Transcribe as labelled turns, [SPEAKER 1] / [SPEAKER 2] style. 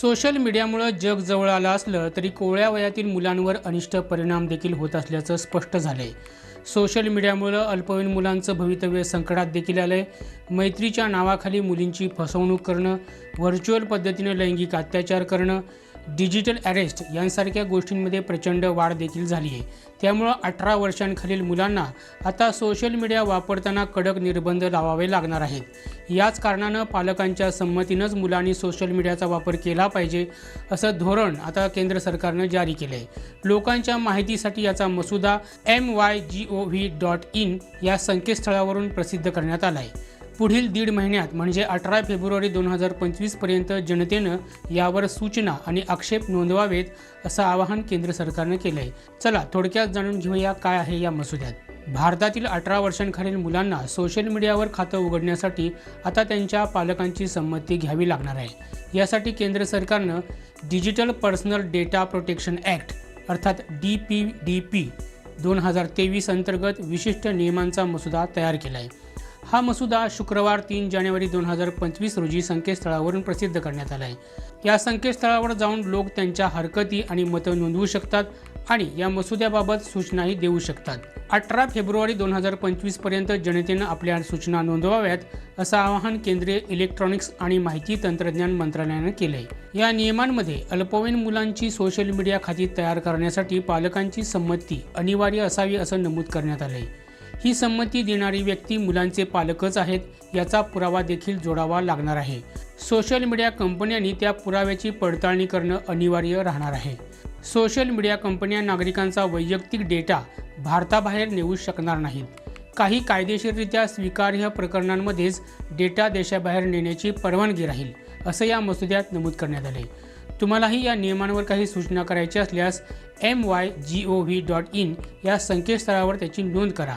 [SPEAKER 1] Social मीडियामुळं जग जवळ आलं असलं तरी कोवळ्या वयातील मुलांवर अनिष्ट परिणाम देखील होत असल्याचं स्पष्ट झालं आहे सोशल मीडियामुळं अल्पवयीन मुलांचं भवितव्य संकटात देखील आलं आहे मैत्रीच्या नावाखाली मुलींची फसवणूक करणं व्हर्च्युअल पद्धतीनं लैंगिक अत्याचार करणं डिजिटल अरेस्ट यांसारख्या गोष्टींमध्ये प्रचंड वाढ देखील झाली आहे. त्यामुळं अठरा वर्षांखालील मुलांना आता सोशल मीडिया वापरताना कडक निर्बंध लावावे लागणार आहेत. याच कारणानं पालकांच्या संमतीनंच मुलांनी सोशल मीडियाचा वापर केला पाहिजे असं धोरण आता केंद्र सरकारनं जारी केलं आहे लोकांच्या माहितीसाठी याचा मसुदा M Y G O V dot in या संकेतस्थळावरून प्रसिद्ध करण्यात आला आहे पुढील दीड महिन्यात म्हणजे अठरा फेब्रुवारी दोन हजार पंचवीसपर्यंत जनतेनं यावर सूचना आणि आक्षेप नोंदवावेत असं आवाहन केंद्र सरकारनं केलं आहे चला थोडक्यात जाणून घेऊया काय आहे या मसुद्यात. भारतातील अठरा वर्षांखालील मुलांना सोशल मीडियावर खातं उघडण्यासाठी आता त्यांच्या पालकांची संमती घ्यावी लागणार आहे. यासाठी केंद्र सरकारनं digital personal data protection act अर्थात डी पी डी पी दोन हजार तेवीस अंतर्गत विशिष्ट नियमांचा मसुदा तयार केला आहे हा मसुदा शुक्रवार तीन जानेवारी दोन हजार पंचवीस रोजी संकेतस्थळावरून प्रसिद्ध करण्यात आला आहे या संकेतस्थळावर जाऊन लोक त्यांच्या हरकती आणि मतं नोंदवू शकतात आणि या मसुद्याबाबत सूचनाही देऊ शकतात. अठरा फेब्रुवारी दोन हजार पंचवीसपर्यंत जनतेनं आपल्या सूचना नोंदवाव्यात असं आवाहन केंद्रीय इलेक्ट्रॉनिक्स आणि माहिती तंत्रज्ञान मंत्रालयानं केलं आहे या नियमांमध्ये अल्पवयीन मुलांची सोशल मीडिया खाती तयार करण्यासाठी पालकांची संमती अनिवार्य असावी असं नमूद करण्यात आलं आहे ही संमती देणारी व्यक्ती मुलांचे पालकच आहेत याचा पुरावा देखील जोडावा लागणार आहे. सोशल मीडिया कंपन्यांनी त्या पुराव्याची पडताळणी करणं अनिवार्य राहणार आहे. सोशल मीडिया कंपन्या नागरिकांचा वैयक्तिक डेटा भारताबाहेर नेऊ शकणार नाहीत. काही कायदेशीररित्या स्वीकार्य प्रकरणांमध्येच डेटा देशाबाहेर नेण्याची परवानगी राहील असं या मसुद्यात नमूद करण्यात आले तुम्हालाही या नियमांवर काही सूचना करायची असल्यास M Y G O V dot in या संकेतस्थळावर त्याची नोंद करा.